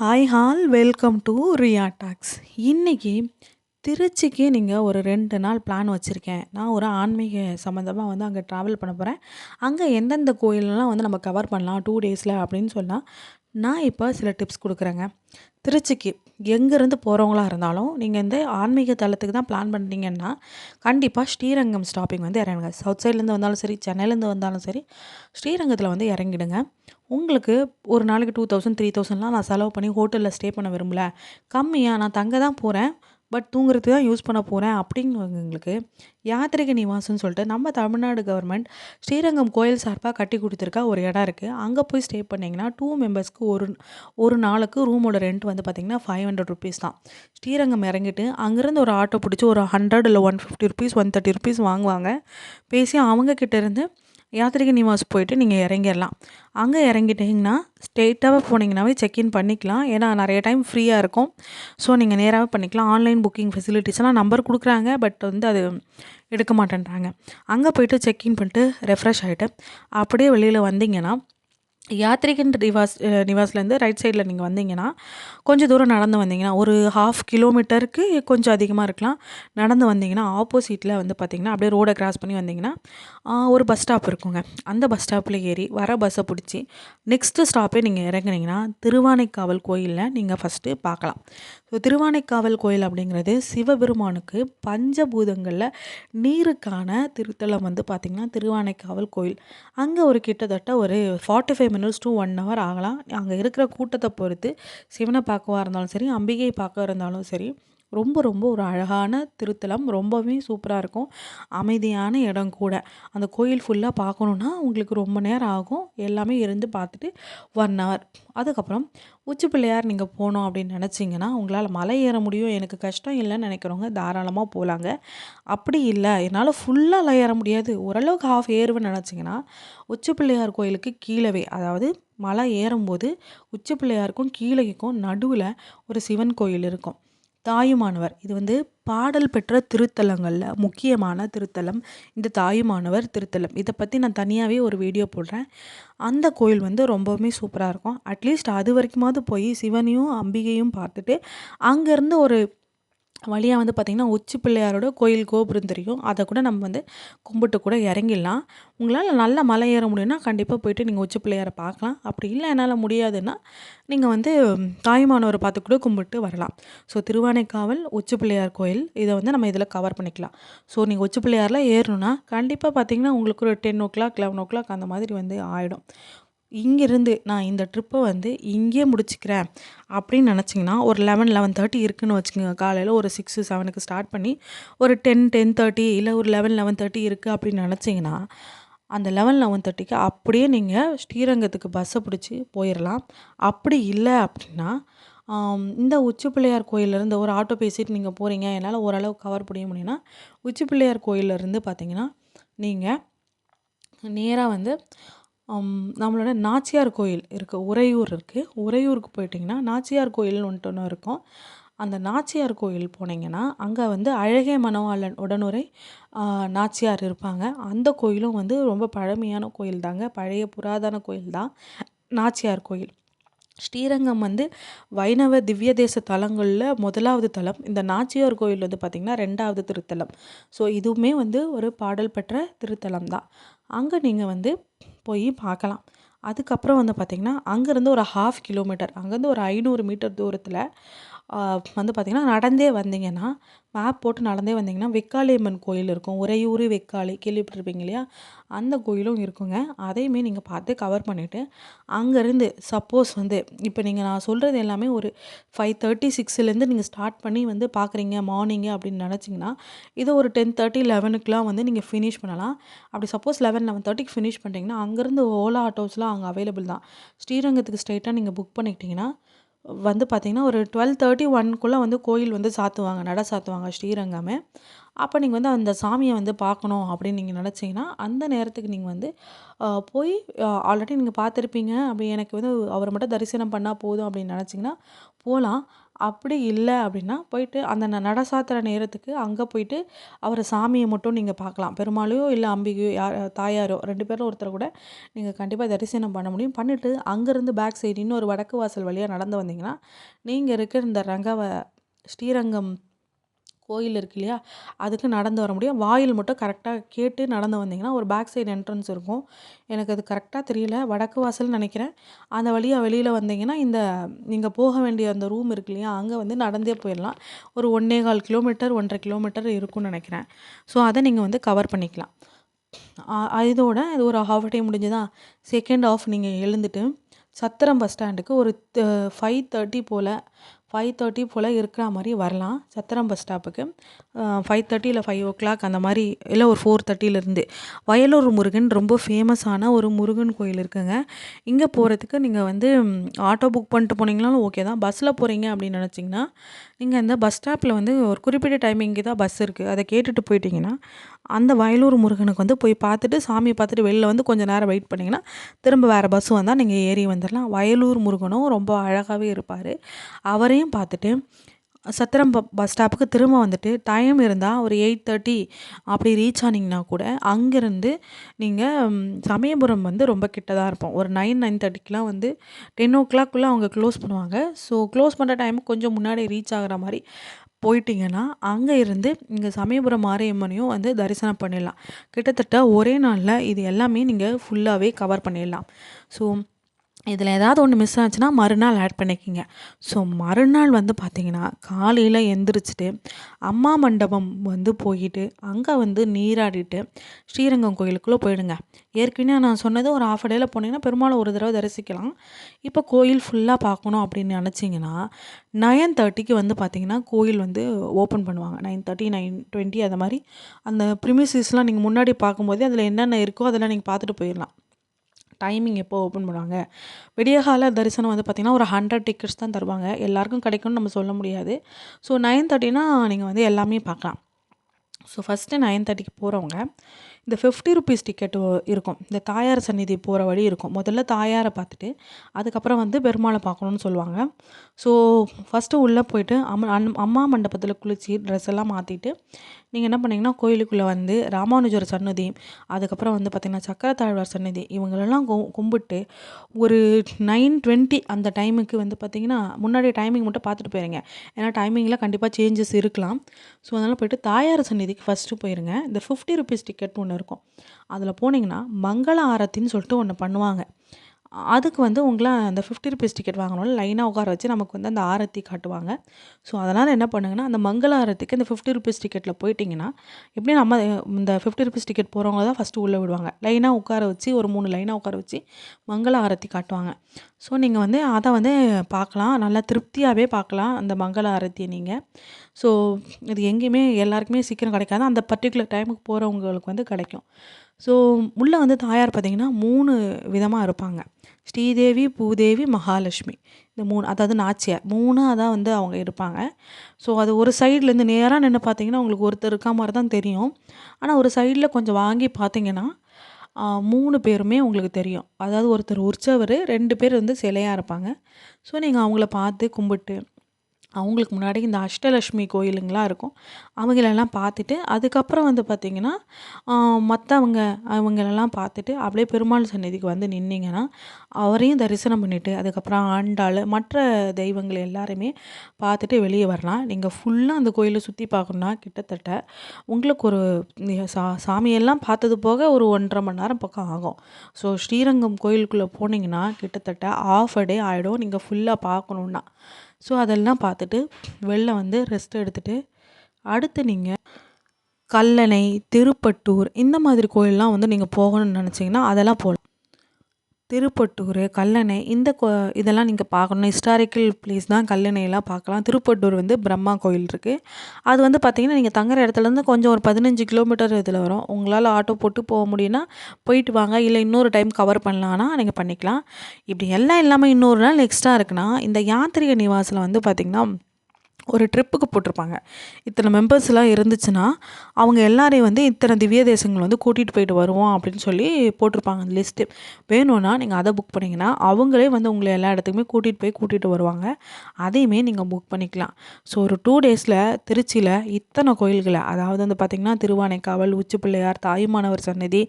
Hi all welcome to Riya talks இன்றைக்கி திருச்சிக்கு நீங்கள் ஒரு ரெண்டு நாள் பிளான் வச்சுருக்கேன். நான் ஒரு ஆன்மீக சம்மந்தமாக வந்து அங்கே ட்ராவல் பண்ண போகிறேன் அங்கே எந்தெந்த கோயிலெலாம் வந்து நம்ம கவர் பண்ணலாம் டூ டேஸில் அப்படின்னு சொன்னால் நான் இப்போ சில டிப்ஸ் கொடுக்குறேங்க. திருச்சிக்கு எங்கேருந்து போகிறவங்களா இருந்தாலும் நீங்கள் இந்த ஆன்மீக தலத்துக்கு தான் பிளான் பண்ணிட்டீங்கன்னா கண்டிப்பாக ஸ்ரீரங்கம் ஸ்டாப்பிங் வந்து இறங்குங்க. சவுத் சைட்லேருந்து வந்தாலும் சரி சென்னையிலேருந்து வந்தாலும் சரி ஸ்ரீரங்கத்தில் வந்து இறங்கிடுங்க. உங்களுக்கு ஒரு நாளைக்கு டூ தௌசண்ட் த்ரீ தௌசண்ட்லாம் நான் செலவு பண்ணி ஹோட்டலில் ஸ்டே பண்ண விரும்பல. கம்மியாக நான் தங்க தான் போகிறேன் பட் தூங்குறதுக்கு தான் யூஸ் பண்ண போகிறேன் அப்படிங்கிறவங்களுக்கு யாத்திரைக்கு நிவாசம்னு சொல்லிட்டு நம்ம தமிழ்நாடு கவர்மெண்ட் ஸ்ரீரங்கம் கோயில் சார்பாக கட்டி கொடுத்துருக்கா ஒரு இடம் இருக்குது அங்கே போய் ஸ்டே பண்ணிங்கன்னா டூ மெம்பர்ஸ்க்கு ஒரு ஒரு நாளுக்கு ரூமோட ரெண்ட் வந்து பார்த்திங்கன்னா ஃபைவ் ஹண்ட்ரட் ருபீஸ் தான். ஸ்ரீரங்கம் இறங்கிட்டு அங்கேருந்து ஒரு ஆட்டோ பிடிச்சி ஒரு ஹண்ட்ரட் இல்லை one fifty rupees one thirty rupees வாங்குவாங்க. பேசி அவங்கக்கிட்ட இருந்து யாத்திரிகை நிவாஸ் போயிட்டு நீங்கள் இறங்கிடலாம். அங்கே இறங்கிட்டிங்கன்னா ஸ்ட்ரெயிட்டாகவே போனீங்கன்னாவே செக்இன் பண்ணிக்கலாம். ஏன்னா நிறைய டைம் ஃப்ரீயாக இருக்கும். ஸோ நீங்கள் நேராகவே பண்ணிக்கலாம். ஆன்லைன் புக்கிங் ஃபெசிலிட்டிஸ்லாம் நம்பர் கொடுக்குறாங்க. பட் வந்து அது எடுக்க மாட்டேன்றாங்க. அங்கே போயிட்டு செக்இன் பண்ணிட்டு ரெஃப்ரெஷ் ஆகிட்டு அப்படியே வெளியில் வந்தீங்கன்னா யாத்ரிகன் நிவாஸ் நிவாஸ்லேருந்து ரைட் சைடில் நீங்கள் வந்தீங்கன்னா கொஞ்சம் தூரம் நடந்து வந்தீங்கன்னா ஒரு ஹாஃப் கிலோமீட்டருக்கு கொஞ்சம் அதிகமாக இருக்கலாம். நடந்து வந்தீங்கன்னா ஆப்போசிட்டில் வந்து பார்த்திங்கன்னா அப்படியே ரோடை கிராஸ் பண்ணி வந்தீங்கன்னா ஒரு பஸ் ஸ்டாப் இருக்குங்க. அந்த பஸ் ஸ்டாப்பில் ஏறி வர பஸ்ஸை பிடிச்சி நெக்ஸ்ட்டு ஸ்டாப்பே நீங்கள் இறங்குனீங்கன்னா திருவானைக்காவல் கோயிலில் நீங்கள் ஃபஸ்ட்டு பார்க்கலாம் ஸோ திருவானைக்காவல் கோயில் அப்படிங்கிறது சிவபெருமானுக்கு பஞ்சபூதங்களில் நீருக்கான திருத்தலம் வந்து பார்த்திங்கன்னா திருவானைக்காவல் கோயில். அங்கே ஒரு கிட்டத்தட்ட ஒரு forty five minutes to one hour ஆகலாம். அங்கே இருக்கிற கூட்டத்தை பொறுத்து சிவனை பார்க்கவா இருந்தாலும் சரி அம்பிகை பார்க்க இருந்தாலும் சரி ரொம்ப ரொம்ப ஒரு அழகான திருத்தலம். ரொம்பவே சூப்பராக இருக்கும். அமைதியான இடம் கூட. அந்த கோயில் ஃபுல்லாக பார்க்கணுன்னா உங்களுக்கு ரொம்ப நேரம் ஆகும். எல்லாமே இருந்து பார்த்துட்டு ஒன் ஹவர் அதுக்கப்புறம் உச்சி பிள்ளையார் நீங்கள் போகணும் அப்படின்னு நினச்சிங்கன்னா உங்களால் மலை ஏற முடியும். எனக்கு கஷ்டம் இல்லைன்னு நினைக்கிறவங்க தாராளமாக போகலாங்க அப்படி இல்லை. என்னால் ஃபுல்லாக ஏற முடியாது. ஓரளவுக்கு ஹாஃப் ஏறுவேன்னு நினச்சிங்கன்னா உச்சி பிள்ளையார் கோயிலுக்கு கீழவே அதாவது மலை ஏறும்போது உச்சி பிள்ளையாருக்கும் கீழேக்கும் நடுவில் ஒரு சிவன் கோயில் இருக்கும். தாயுமானவர். இது வந்து பாடல் பெற்ற திருத்தலங்களில் முக்கியமான திருத்தலம். இந்த தாயுமானவர் திருத்தலம். இதை பற்றி நான் தனியாகவே ஒரு வீடியோ போடுறேன். அந்த கோயில் வந்து ரொம்பவுமே சூப்பராக இருக்கும். அட்லீஸ்ட் அது வரைக்குமாவது போய் சிவனையும் அம்பிகையும் பார்த்துட்டு அங்கேருந்து ஒரு வழியாக வந்து பார்த்திங்கன்னா உச்சி பிள்ளையாரோட கோயில் கோபுரம் தெரியும். அதை கூட நம்ம வந்து கும்பிட்டு கூட இறங்கிடலாம். உங்களால் நல்ல மலை ஏற முடியும்னா கண்டிப்பாக போயிட்டு நீங்கள் உச்சி பிள்ளையாரை பார்க்கலாம் அப்படி இல்லை என்னால் முடியாதுன்னா நீங்கள் வந்து தாய்மானவரை பார்த்து கூட கும்பிட்டு வரலாம். ஸோ திருவானைக்காவல் உச்சி பிள்ளையார் கோயில் இதை வந்து நம்ம இதில் கவர் பண்ணிக்கலாம். ஸோ நீங்கள் உச்சி பிள்ளையாரில் ஏறணும்னா கண்டிப்பாக பார்த்திங்கன்னா உங்களுக்கு ஒரு ten o'clock eleven o'clock அந்த மாதிரி வந்து ஆகிடும் இங்கேருந்து நான் இந்த ட்ரிப்பை வந்து இங்கேயே முடிச்சுக்கிறேன் அப்படின்னு நினச்சிங்கன்னா ஒரு லெவன் லெவன் தேர்ட்டி இருக்குதுன்னு வச்சுக்கோங்க. காலையில் ஒரு சிக்ஸு செவனுக்கு ஸ்டார்ட் பண்ணி ஒரு டென் டென் தேர்ட்டி இல்லை ஒரு லெவன் லெவன் தேர்ட்டி இருக்குது அப்படின்னு நினச்சிங்கன்னா அந்த லெவன் லெவன் தேர்ட்டிக்கு அப்படியே நீங்கள் ஸ்ரீரங்கத்துக்கு பஸ்ஸை பிடிச்சி போயிடலாம் அப்படி இல்லை அப்படின்னா இந்த உச்சி பிள்ளையார் கோயிலேருந்து ஒரு ஆட்டோ பேசிட்டு நீங்கள் போகிறீங்க என்னால் ஓரளவு கவர் பண்ண முடியும்னா உச்சி பிள்ளையார் கோயிலேருந்து பார்த்தீங்கன்னா நீங்கள் நேராக வந்து நம்மளோட நாச்சியார் கோயில் இருக்குது உறையூர் இருக்குது உறையூருக்கு போயிட்டிங்கன்னா நாச்சியார் கோயில்னு ஒன்று ஒன்று இருக்கும். அந்த நாச்சியார் கோயில் போனீங்கன்னா அங்கே வந்து அழகே மனவாளன் உடனுரை நாச்சியார் இருப்பாங்க. அந்த கோயிலும் வந்து ரொம்ப பழமையான கோயில் தாங்க. பழைய புராதன கோயில் தான் நாச்சியார் கோயில். ஸ்ரீரங்கம் வந்து வைணவ திவ்ய தேச தலங்களில் முதலாவது தலம். இந்த நாச்சியார் கோயில் வந்து பார்த்திங்கன்னா ரெண்டாவது திருத்தலம். ஸோ இதுவுமே வந்து ஒரு பாடல் பெற்ற திருத்தலம் தான். அங்கே நீங்கள் வந்து போய் பார்க்கலாம். அதுக்கப்புறம் வந்து பார்த்திங்கன்னா அங்கேருந்து ஒரு ஹாஃப் கிலோமீட்டர் அங்கேருந்து ஒரு ஐநூறு மீட்டர் தூரத்தில் வந்து பார்த்திங்கன்னா நடந்தே வந்தீங்கன்னா மேப் போட்டு நடந்தே வந்தீங்கன்னா வெக்காளியம்மன் கோயில் இருக்கும். உறையூர் வெக்காளி கேள்விப்பட்டிருப்பீங்க இல்லையா? அந்த கோயிலும் இருக்குங்க. அதையுமே நீங்கள் பார்த்து கவர் பண்ணிவிட்டு அங்கேருந்து சப்போஸ் வந்து இப்போ நீங்கள் நான் சொல்கிறது எல்லாமே ஒரு ஃபைவ் தேர்ட்டி சிக்ஸ்லேருந்து நீங்கள் ஸ்டார்ட் பண்ணி வந்து பார்க்குறீங்க மார்னிங்கு அப்படின்னு நினச்சிங்கன்னா இதை ஒரு டென் தேர்ட்டி லெவனுக்குலாம் வந்து நீங்கள் ஃபினிஷ் பண்ணலாம். அப்படி சப்போஸ் லெவன் லெவன் தேர்ட்டிக்கு ஃபினிஷ் பண்ணிட்டீங்கன்னா அங்கேருந்து ஓலா ஆட்டோஸ்லாம் அங்கே அவைலபிள் தான். ஸ்ரீரங்கத்துக்கு ஸ்ட்ரைட்டாக நீங்கள் புக் பண்ணிக்கிட்டிங்கன்னா வந்து பார்த்திங்கன்னா ஒரு டுவெல் தேர்ட்டி ஒன்க்குள்ளே வந்து கோயில் வந்து சாத்துவாங்க நட சாத்துவாங்க ஸ்ரீரங்கமே. அப்போ நீங்கள் வந்து அந்த சாமியை வந்து பார்க்கணும் அப்படின்னு நீங்கள் நினச்சிங்கன்னா அந்த நேரத்துக்கு நீங்கள் வந்து போய் ஆல்ரெடி நீங்கள் பார்த்துருப்பீங்க. அப்படி எனக்கு வந்து அவரை மட்டும் தரிசனம் பண்ணால் போதும் அப்படின்னு நினச்சிங்கன்னா போகலாம் அப்படி இல்லை அப்படின்னா போயிட்டு அந்த ந நட சாத்துற நேரத்துக்கு அங்கே போயிட்டு அவரை சாமியை மட்டும் நீங்கள் பார்க்கலாம். பெருமாளையோ இல்லை அம்பிகையோ யார் தாயாரோ ரெண்டு பேரில் ஒருத்தரை கூட நீங்கள் கண்டிப்பாக தரிசனம் பண்ண முடியும். பண்ணிவிட்டு அங்கேருந்து பேக் சைடு இன்னொரு வடக்கு வாசல் வழியாக நடந்து வந்தீங்கன்னா நீங்கள் இருக்கிற இந்த ரங்கவ ஸ்ரீரங்கம் கோயில் இருக்கு இல்லையா? அதுக்கு நடந்து வர முடியும். வாயில் மட்டும் கரெக்டாக கேட்டு நடந்து வந்தீங்கன்னா ஒரு பேக் சைடு என்ட்ரன்ஸ் இருக்கும். எனக்கு அது கரெக்டாக தெரியல. வடக்கு வாசல் நினைக்கிறேன். அந்த வழியாக வெளியில் வந்தீங்கன்னா இந்த நீங்கள் போக வேண்டிய அந்த ரூம் இருக்கு இல்லையா? அங்கே வந்து நடந்தே போயிடலாம். ஒரு ஒன்றே கால் கிலோமீட்டர் ஒன்றரை கிலோமீட்டர் இருக்கும்னு நினைக்கிறேன். ஸோ அதை நீங்கள் வந்து கவர் பண்ணிக்கலாம். இதோட இது ஒரு ஹாஃப் டே முடிஞ்சுதா? செகண்ட் ஆஃப் நீங்கள் எழுந்துட்டு சத்திரம் பஸ் ஸ்டாண்டுக்கு ஒரு ஃபைவ் தேர்ட்டி போல் ஃபைவ் தேர்ட்டி போல் இருக்கிற மாதிரி வரலாம். சத்திரம் பஸ் ஸ்டாப்புக்கு ஃபைவ் தேர்ட்டி இல்லை ஃபைவ் ஓ கிளாக் அந்த மாதிரி இல்லை ஒரு ஃபோர் தேர்ட்டிலேருந்து வயலூர் முருகன் ரொம்ப ஃபேமஸான ஒரு முருகன் கோயில் இருக்குங்க. இங்கே போகிறதுக்கு நீங்கள் வந்து ஆட்டோ புக் பண்ணிட்டு போனீங்களாலும் ஓகே தான். பஸ்ஸில் போகிறீங்க அப்படின்னு நினச்சிங்கன்னா நீங்கள் இந்த பஸ் ஸ்டாப்பில் வந்து ஒரு குறிப்பிட்ட டைமிங்க்கு தான் பஸ் இருக்குது அதை கேட்டுட்டு போயிட்டீங்கன்னா அந்த வயலூர் முருகனுக்கு வந்து போய் பார்த்துட்டு சாமியை பார்த்துட்டு வெளில வந்து கொஞ்சம் நேரம் வெயிட் பண்ணிங்கன்னா திரும்ப வேறு பஸ் வந்தால் நீங்கள் ஏறி வந்துடலாம் வயலூர் முருகனும் ரொம்ப அழகாகவே இருப்பார். அவரையும் பார்த்துட்டு சத்திரம் ப பஸ் ஸ்டாப்புக்கு திரும்ப வந்துட்டு டைம் இருந்தால் ஒரு எயிட் தேர்ட்டி அப்படி ரீச் ஆனிங்கன்னா கூட அங்கேருந்து நீங்கள் சமயபுரம் வந்து ரொம்ப கிட்ட தான் இருப்போம். ஒரு நைன் நைன் தேர்ட்டிக்கெலாம் வந்து டென் ஓ கிளாக்குள்ளே அவங்க க்ளோஸ் பண்ணுவாங்க. ஸோ க்ளோஸ் பண்ணுற டைமுக்கு கொஞ்சம் முன்னாடி ரீச் ஆகிற மாதிரி போயிட்டிங்கன்னா அங்கே இருந்து இங்கே சமயபுரம் மாரியம்மனையும் வந்து தரிசனம் பண்ணிடலாம். கிட்டத்தட்ட ஒரே நாளில் இது எல்லாமே நீங்கள் ஃபுல்லாகவே கவர் பண்ணிடலாம். ஸோ இதில் ஏதாவது ஒன்று மிஸ் ஆச்சுன்னா மறுநாள் ஆட் பண்ணிக்கிங்க. ஸோ மறுநாள் வந்து பார்த்திங்கன்னா காலையில் எந்திரிச்சிட்டு அம்மா மண்டபம் வந்து போயிட்டு அங்கே வந்து நீராடிட்டு ஸ்ரீரங்கம் கோயிலுக்குள்ளே போயிடுங்க. ஏற்கனவே நான் சொன்னது ஒரு ஆஃப் டேயில் போனீங்கன்னா பெருமாளை ஒரு தடவை தரிசிக்கலாம். இப்போ கோயில் ஃபுல்லாக பார்க்கணும் அப்படின்னு நினச்சிங்கன்னா நயன் தேர்ட்டிக்கு வந்து பார்த்திங்கன்னா கோயில் வந்து ஓப்பன் பண்ணுவாங்க. நைன் தேர்ட்டி நைன் டுவெண்ட்டி அது மாதிரி அந்த ப்ரிமிசிஸ்லாம் நீங்கள் முன்னாடி பார்க்கும்போதே அதில் என்னென்ன இருக்கோ அதெல்லாம் நீங்கள் பார்த்துட்டு போயிடலாம். டைமிங் எப்போ ஓப்பன் பண்ணுவாங்க? விடியகால தரிசனம் வந்து பார்த்திங்கன்னா ஒரு ஹண்ட்ரட் டிக்கெட்ஸ் தான் தருவாங்க. எல்லாருக்கும் கிடைக்கும்னு நம்ம சொல்ல முடியாது. ஸோ நைன் தேர்ட்டினா நீங்கள் வந்து எல்லாமே பார்க்கலாம். ஸோ ஃபஸ்ட்டு நைன் தேர்ட்டிக்கு போகிறவங்க இந்த ஃபிஃப்டி ருபீஸ் டிக்கெட்டு இருக்கும். இந்த தாயார் சந்நிதி போகிற வழி இருக்கும். முதல்ல தாயாரை பார்த்துட்டு அதுக்கப்புறம் வந்து பெருமாளை பார்க்கணுன்னு சொல்லுவாங்க. ஸோ ஃபஸ்ட்டு உள்ளே போயிட்டு அம் அம்மா மண்டபத்தில் குளித்து ட்ரெஸ் எல்லாம் மாற்றிட்டு நீங்கள் என்ன பண்ணிங்கன்னா கோயிலுக்குள்ளே வந்து ராமானுஜர் சன்னதி அதுக்கப்புறம் வந்து பார்த்திங்கன்னா சக்கரத்தாழ்வார் சன்னதி இவங்களெல்லாம் கும்பிட்டு ஒரு நைன் டுவெண்ட்டி அந்த டைமுக்கு வந்து பார்த்திங்கன்னா முன்னாடி டைமிங் மட்டும் பார்த்துட்டு போயிருங்க. ஏன்னா டைமிங்கில் கண்டிப்பாக சேஞ்சஸ் இருக்கலாம். ஸோ அதனால் போய்ட்டு தாயார் சந்நிதிக்கு ஃபஸ்ட்டு போயிருங்க. இந்த ஃபிஃப்டி ருபீஸ் டிக்கெட் ஒன்று இருக்கும். அதில் போனீங்கன்னா மங்கள ஆரத்தின்னு சொல்லிட்டு ஒன்று பண்ணுவாங்க. அதுக்கு வந்து உங்களை அந்த ஃபிஃப்டி ருபீஸ் டிக்கெட் வாங்கணும்ல லைனாக உட்கார வச்சு நமக்கு வந்து அந்த ஆரத்தி காட்டுவாங்க. ஸோ அதனால் என்ன பண்ணுங்கன்னா அந்த மங்கள ஆரத்திக்கு இந்த ஃபிஃப்டி ருபீஸ் டிக்கெட்டில் போயிட்டிங்கன்னா எப்படி நம்ம இந்த ஃபிஃப்டி ருபீஸ் டிக்கெட் போகிறவங்க தான் ஃபஸ்ட்டு உள்ளே விடுவாங்க. லைனாக உட்கார வச்சு ஒரு மூணு லைனாக உட்கார வச்சு மங்கள ஆரத்தி காட்டுவாங்க. ஸோ நீங்கள் வந்து அதை வந்து பார்க்கலாம். நல்லா திருப்தியாகவே பார்க்கலாம் அந்த மங்கள ஆரத்தியை நீங்கள் ஸோ இது எங்கேயுமே எல்லாருக்குமே சீக்கிரம் கிடைக்காது. அந்த பர்டிகுலர் டைமுக்கு போகிறவங்களுக்கு வந்து கிடைக்கும். ஸோ உள்ளே வந்து தாயார் பார்த்திங்கன்னா மூணு விதமாக இருப்பாங்க. ஸ்ரீதேவி பூதேவி மகாலட்சுமி. இந்த மூணு அதாவது நாச்சியார். மூணாக தான் வந்து அவங்க இருப்பாங்க. ஸோ அது ஒரு சைட்லேருந்து நேராக நின்று பார்த்தீங்கன்னா உங்களுக்கு ஒருத்தர் இருக்கா மாதிரி தான் தெரியும். ஆனால் ஒரு சைடில் கொஞ்சம் வாங்கி பார்த்தீங்கன்னா மூணு பேருமே உங்களுக்கு தெரியும். அதாவது ஒருத்தர் உற்சவர் ரெண்டு பேர் வந்து சிலையாக இருப்பாங்க. ஸோ நீங்கள் அவங்கள பார்த்து கும்பிட்டு அவங்களுக்கு முன்னாடி இந்த அஷ்டலக்ஷ்மி கோயிலுங்களாம் இருக்கும் அவங்களெல்லாம் பார்த்துட்டு அதுக்கப்புறம் வந்து பார்த்திங்கன்னா மற்றவங்க அவங்களெல்லாம் பார்த்துட்டு அப்படியே பெருமாள் சந்நிதிக்கு வந்து நின்னிங்கன்னா அவரையும் தரிசனம் பண்ணிவிட்டு அதுக்கப்புறம் ஆண்டாள் மற்ற தெய்வங்கள் எல்லாருமே பார்த்துட்டு வெளியே வரலாம். நீங்கள் ஃபுல்லாக அந்த கோயிலை சுற்றி பார்க்கணுன்னா கிட்டத்தட்ட உங்களுக்கு ஒரு சா சாமியெல்லாம் பார்த்தது போக ஒரு ஒன்றரை மணி நேரம் பக்கம் ஆகும். ஸோ ஸ்ரீரங்கம் கோயிலுக்குள்ளே போனீங்கன்னா கிட்டத்தட்ட ஆஃப் அ டே ஆகிடும் நீங்கள் ஃபுல்லாக பார்க்கணுன்னா ஸோ அதெல்லாம் பார்த்துட்டு வெளில வந்து ரெஸ்ட் எடுத்துகிட்டு அடுத்து நீங்கள் கல்லணை திருப்பட்டூர் இந்த மாதிரி கோயிலெலாம் வந்து நீங்கள் போகணும்னு நினச்சிங்கன்னா அதெல்லாம் போகலாம் திருப்பட்டூர் கல்லணை இந்த கோ இதெல்லாம் நீங்கள் பார்க்கணும். ஹிஸ்டாரிக்கல் ப்ளேஸ் தான் கல்லணையெல்லாம் பார்க்கலாம். திருப்பட்டூர் வந்து பிரம்மா கோயில் இருக்குது அது வந்து பார்த்திங்கன்னா நீங்கள் தங்குற இடத்துலேருந்து கொஞ்சம் ஒரு பதினஞ்சு கிலோமீட்டர் இதில் வரும். உங்களால் ஆட்டோ போட்டு போக முடியும்னா போயிட்டு வாங்க. இல்லை இன்னொரு டைம் கவர் பண்ணலான்னா நீங்கள் பண்ணிக்கலாம். இப்படி எல்லாம் இல்லாமல் இன்னொரு நாள் எக்ஸ்ட்ரா இருக்குன்னா இந்த யாத்திரிக நிவாசில் வந்து பார்த்திங்கன்னா ஒரு ட்ரிப்புக்கு போட்டிருப்பாங்க. இத்தனை மெம்பர்ஸ்லாம் இருந்துச்சுன்னா அவங்க எல்லாரையும் வந்து இத்தனை திவ்ய தேசங்கள் வந்து கூட்டிகிட்டு போயிட்டு வருவோம் அப்படின்னு சொல்லி போட்டிருப்பாங்க அந்த லிஸ்ட்டு வேணும்னா நீங்கள் அதை புக் பண்ணிங்கன்னா அவங்களே வந்து உங்களை எல்லா இடத்துக்குமே கூட்டிகிட்டு போய் கூட்டிகிட்டு வருவாங்க. அதையுமே நீங்கள் புக் பண்ணிக்கலாம். ஸோ ஒரு டூ டேஸில் திருச்சியில் இத்தனை கோயில்களை அதாவது வந்து பார்த்திங்கன்னா திருவானைக்காவல் உச்சி பிள்ளையார் தாயுமானவர் சன்னதி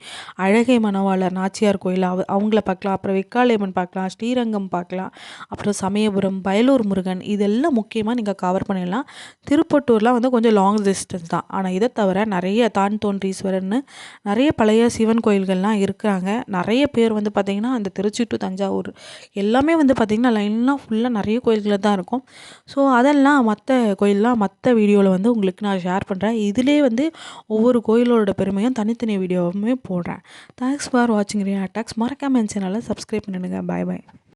அழகை மணவாளர் நாச்சியார் கோயில் அவ அவங்கள பார்க்கலாம் அப்புறம் வெக்காளியம்மன் பார்க்கலாம் ஸ்ரீரங்கம் பார்க்கலாம் அப்புறம் சமயபுரம் பயலூர் முருகன் இதெல்லாம் முக்கியமாக நீங்கள் கவர் பண்ணிடலாம். திருப்பட்டூர்லாம் வந்து கொஞ்சம் லாங் டிஸ்டன்ஸ் தான். ஆனால் இதை தவிர நிறைய தான் தோன்றீஸ்வரர்னு நிறைய பழைய சிவன் கோயில்கள்லாம் இருக்கிறாங்க. நிறைய பேர் வந்து பார்த்திங்கன்னா அந்த திருச்சி டு தஞ்சாவூர் எல்லாமே வந்து பார்த்திங்கன்னா லைன்லாம் ஃபுல்லாக நிறைய கோயில்களில் தான் இருக்கும். ஸோ அதெல்லாம் மற்ற கோயிலெலாம் மற்ற வீடியோவில் வந்து உங்களுக்கு நான் ஷேர் பண்ணுறேன் இதிலே வந்து ஒவ்வொரு கோயிலோட பெருமையும் தனித்தனி வீடியோவுமே போடுறேன். தேங்க்ஸ் ஃபார் வாட்சிங் ரியா டேக்ஸ் மறக்காமல் என் சேனலை சப்ஸ்கிரைப் பண்ணிடுங்க. பாய் பாய்